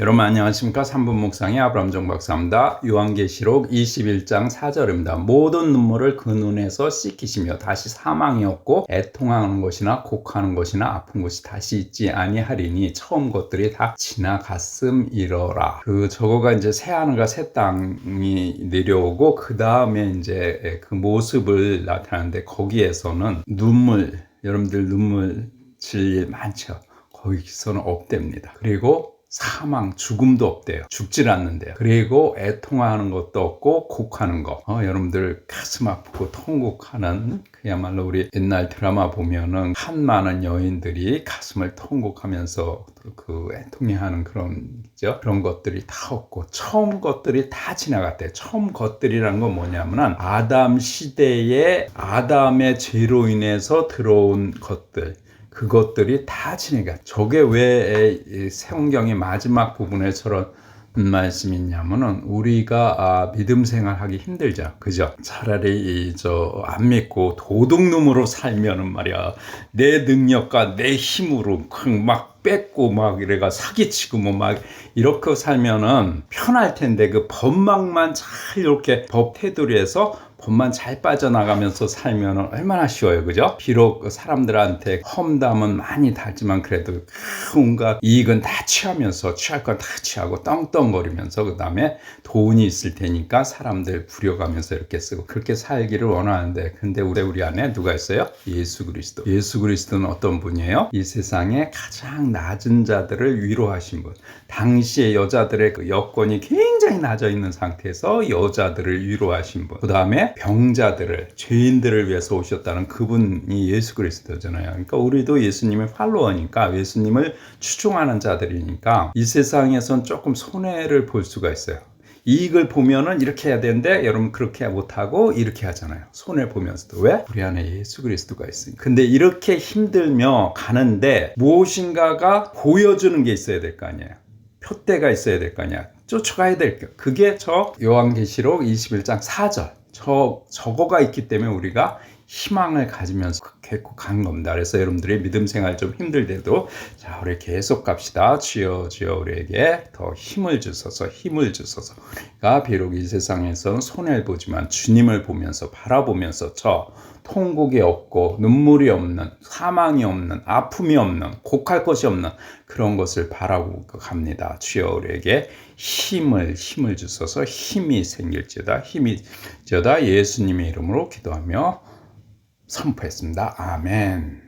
여러분 안녕하십니까? 3분 묵상의 아브람 정 박사입니다. 요한계시록 21장 4절입니다. 모든 눈물을 그 눈에서 씻기시며 다시 사망이 없고 애통하는 것이나 곡하는 것이나 아픈 것이 다시 있지 아니하리니 처음 것들이 다 지나갔음이러라. 그 저거가 이제 새 하늘과 새 땅이 내려오고 그 다음에 이제 그 모습을 나타내는데 거기에서는 눈물 여러분들 눈물 질일 많죠. 거기서는 없답니다. 그리고 사망, 죽음도 없대요. 죽질 않는데요. 그리고 애통하는 것도 없고 곡하는 거. 어, 여러분들 가슴 아프고 통곡하는 그야말로 우리 옛날 드라마 보면은 한 많은 여인들이 가슴을 통곡하면서 그 애통해하는 그런 죠 그런 것들이 다 없고 처음 것들이 다 지나갔대요. 처음 것들이라는 건 뭐냐면은 아담 시대에 아담의 죄로 인해서 들어온 것들. 그것들이 다 지내가. 저게 왜 성경의 마지막 부분에 저런 말씀이 있냐면은 우리가 아, 믿음 생활하기 힘들죠. 그죠? 차라리 저 안 믿고 도둑놈으로 살면은 말이야. 내 능력과 내 힘으로 막 뺏고 막 이래가 사기치고 뭐 막 이렇게 살면은 편할 텐데 그 법망만 잘 이렇게 법 테두리에서 법만 잘 빠져나가면서 살면 얼마나 쉬워요. 그죠? 비록 그 사람들한테 험담은 많이 달지만 그래도 온갖 이익은 다 취하면서 취할 건 다 취하고 떵떵거리면서 그 다음에 돈이 있을 테니까 사람들 부려가면서 이렇게 쓰고 그렇게 살기를 원하는데 근데 우리 우리 안에 누가 있어요? 예수 그리스도. 예수 그리스도는 어떤 분이에요? 이 세상에 가장 낮은 자들을 위로하신 분. 당시의 여자들의 그 여건이 굉장히 낮아 있는 상태에서 여자들을 위로하신 분. 그 다음에 병자들을 죄인들을 위해서 오셨다는 그분이 예수 그리스도잖아요. 그러니까 우리도 예수님의 팔로워니까 예수님을 추종하는 자들이니까 이 세상에선 조금 손해를 볼 수가 있어요. 이익을 보면은 이렇게 해야 되는데 여러분 그렇게 못하고 이렇게 하잖아요. 손해 보면서도 왜? 우리 안에 예수 그리스도가 있으니까. 근데 이렇게 힘들며 가는데 무엇인가가 보여주는 게 있어야 될 거 아니에요. 표대가 있어야 될 거 아니야. 쫓아가야 될 거. 그게 저 요한계시록 21장 4절. 저 저거가 있기 때문에 우리가 희망을 가지면서 계속 간 겁니다. 그래서 여러분들의 믿음 생활 좀 힘들대도 자 우리 계속 갑시다. 주여 주여 우리에게 더 힘을 주소서 힘을 주소서. 가 비록 이 세상에서는 손해를 보지만 주님을 보면서 바라보면서 저 통곡이 없고 눈물이 없는 사망이 없는 아픔이 없는 곡할 것이 없는 그런 것을 바라고 갑니다. 주여 우리에게 힘을 힘을 주소서 힘이 생길지어다 힘이 저다 예수님의 이름으로 기도하며 선포했습니다. 아멘.